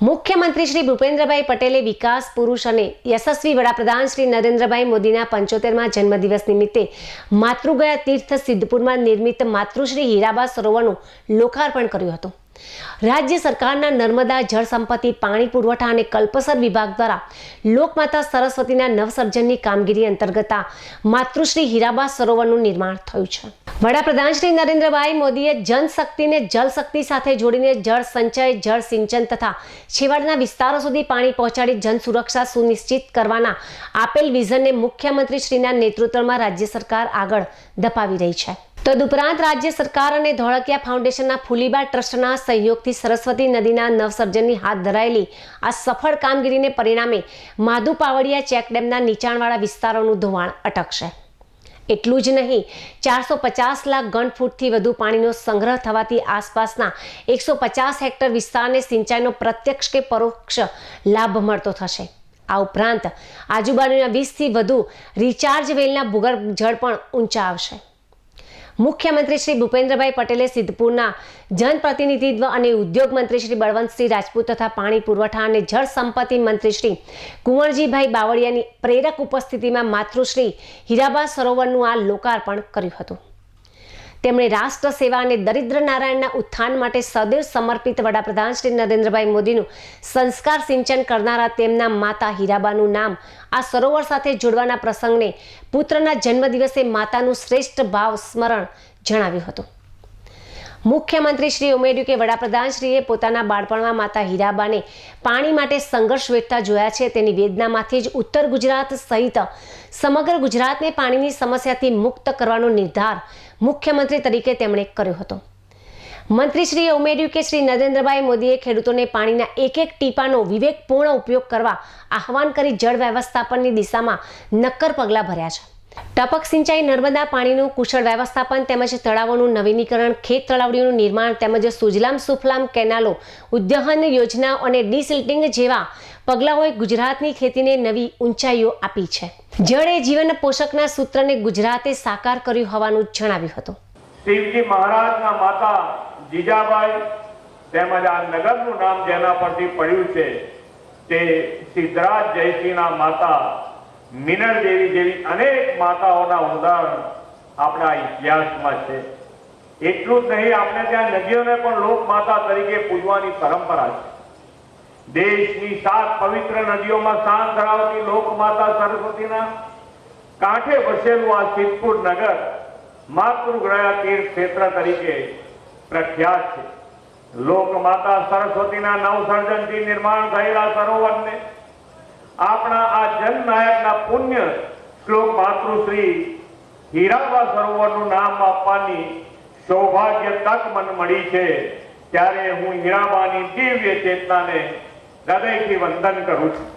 મુખ્યમંત્રી શ્રી ભૂપેન્દ્રભાઈ પટેલે વિકાસ, પુરુષ અને યશસ્વી વડાપ્રધાન શ્રી નરેન્દ્રભાઈ મોદીના પંચોતેરમાં જન્મદિવસ નિમિત્તે માતૃગયા તીર્થ સિદ્ધપુરમાં નિર્મિત માતૃશ્રી હીરાબા સરોવરનું લોકાર્પણ કર્યું હતું. રાજ્ય સરકારના નર્મદા જળ સંપત્તિ, પાણી, પુરવઠા અને કલ્પસર વિભાગ દ્વારા લોકમાતા સરસ્વતીના નવસર્જનની કામગીરી અંતર્ગત માતૃશ્રી હીરાબા સરોવરનું નિર્માણ થયું છે. વડાપ્રધાન શ્રી નરેન્દ્રભાઈ મોદીએ જનશક્તિને જલશક્તિ સાથે જોડીને જળ સંચય, જળ સિંચન તથા છેવાડાના વિસ્તારો સુધી પાણી પહોંચાડી જન સુરક્ષા સુનિશ્ચિત કરવાના આપેલ વિઝનને મુખ્યમંત્રી શ્રીના નેતૃત્વમાં રાજ્ય સરકાર આગળ ધપાવી રહી છે. તદુપરાંત રાજ્ય સરકાર અને ધોળકિયા ફાઉન્ડેશનના ફુલીબા ટ્રસ્ટના સહયોગથી સરસ્વતી નદીના નવસર્જનની હાથ ધરાયેલી આ સફળ કામગીરીને પરિણામે માધુ પાવડિયા ચેકડેમના નીચાણવાળા વિસ્તારોનું ધોવાણ અટકશે. એટલું જ નહીં, ચારસો પચાસ લાખ ઘન ફૂટથી વધુ પાણીનો સંગ્રહ થવાથી આસપાસના એકસો પચાસ હેક્ટર વિસ્તારને સિંચાઈનો પ્રત્યક્ષ કે પરોક્ષ લાભ મળતો થશે. આ ઉપરાંત આજુબાજુના વીસથી વધુ રિચાર્જ વેલના ભૂગર્ભ જળ પણ ઊંચા આવશે. મુખ્યમંત્રી શ્રી ભૂપેન્દ્રભાઈ પટેલે સિદ્ધપુરના જનપ્રતિનિધિત્વ અને ઉદ્યોગ મંત્રી શ્રી બળવંતસિંહ રાજપૂત તથા પાણી પુરવઠા અને જળ સંપત્તિ મંત્રી શ્રી કુંવરજીભાઈ બાવળિયાની પ્રેરક ઉપસ્થિતિમાં માતૃશ્રી હીરાબા સરોવરનું આ લોકાર્પણ કર્યું હતું. તેમણે રાષ્ટ્ર સેવા અને દરિદ્ર નારાયણના ઉત્થાન માટે સદૈવ સમર્પિત વડાપ્રધાન શ્રી નરેન્દ્રભાઈ મોદીનું સંસ્કાર સિંચન કરનારા તેમના માતા હીરાબાનું નામ આ સરોવર સાથે જોડવાના પ્રસંગને પુત્રના જન્મદિવસે માતાનું શ્રેષ્ઠ ભાવ સ્મરણ જણાવ્યું હતું. મુખ્યમંત્રી શ્રી ઉમેર્યું કે વડાપ્રધાન શ્રીએ પોતાના બાળપણમાં માતા હીરાબાને પાણી માટે સંઘર્ષ વેઠતા જોયા છે. તેની વેદનામાંથી જ ઉત્તર ગુજરાત સહિત સમગ્ર ગુજરાતને પાણીની સમસ્યાથી મુક્ત કરવાનો નિર્ધાર મુખ્યમંત્રી તરીકે તેમણે કર્યો હતો. મંત્રીશ્રીએ ઉમેર્યું કે શ્રી નરેન્દ્રભાઈ મોદીએ ખેડૂતોને પાણીના એક એક ટીપાનો વિવેકપૂર્ણ ઉપયોગ કરવા આહવાન કરી જળ વ્યવસ્થાપનની દિશામાં નક્કર પગલાં ભર્યા છે. ટપક સિંચાઈ નર્મદા પાણીનું કુશળ વ્યવસ્થાપન તેમજ તળાવોનું નવીનીકરણ, ખેત તળાવડીઓનું નિર્માણ તેમજ સુજલામ સુફલામ કેનાલો ઉદ્યહન યોજનાઓ અને ડિસિલ્ટિંગ જેવા પગલાઓએ ગુજરાતની ખેતીને નવી ઊંચાઈઓ આપી છે. જળ એ જીવન પોષકના સૂત્રને ગુજરાતે સાકાર કર્યું હોવાનું જણાવ્યું હતું. શિવજી મહારાજના માતા જીજાબાઈ તેમજ આ નગરનું નામ જેના પરથી પડ્યું છે તે સિદ્ધરાજ જયસિંહના માતા મિનળ દેવી જેવી અનેક માતાઓના ઉદાહરણ આપણા ઇતિહાસમાં છે. એટલું જ નહીં, આપણે ત્યાં નદીઓને પણ લોક માતા તરીકે પૂજવાની પરંપરા છે. દેશની સાત પવિત્ર નદીઓમાં સ્થાન ધરાવતી લોક માતા સરસ્વતીના કાંઠે વસેલું આ સિદ્ધપુર નગર માતૃગ્રહ તીર્થ ક્ષેત્ર તરીકે પ્રખ્યાત છે. લોક માતા સરસ્વતીના નવસર્જનથી નિર્માણ થયેલા સરોવરને આપણા આ જનનાયકના પુણ્ય શ્લોક માતૃશ્રી હીરાબા સરોવરનું નામ આપવાની સૌભાગ્ય તક મન મળી છે. ત્યારે હું હીરાબાની દિવ્ય ચેતનાને હૃદયથી વંદન કરું છું.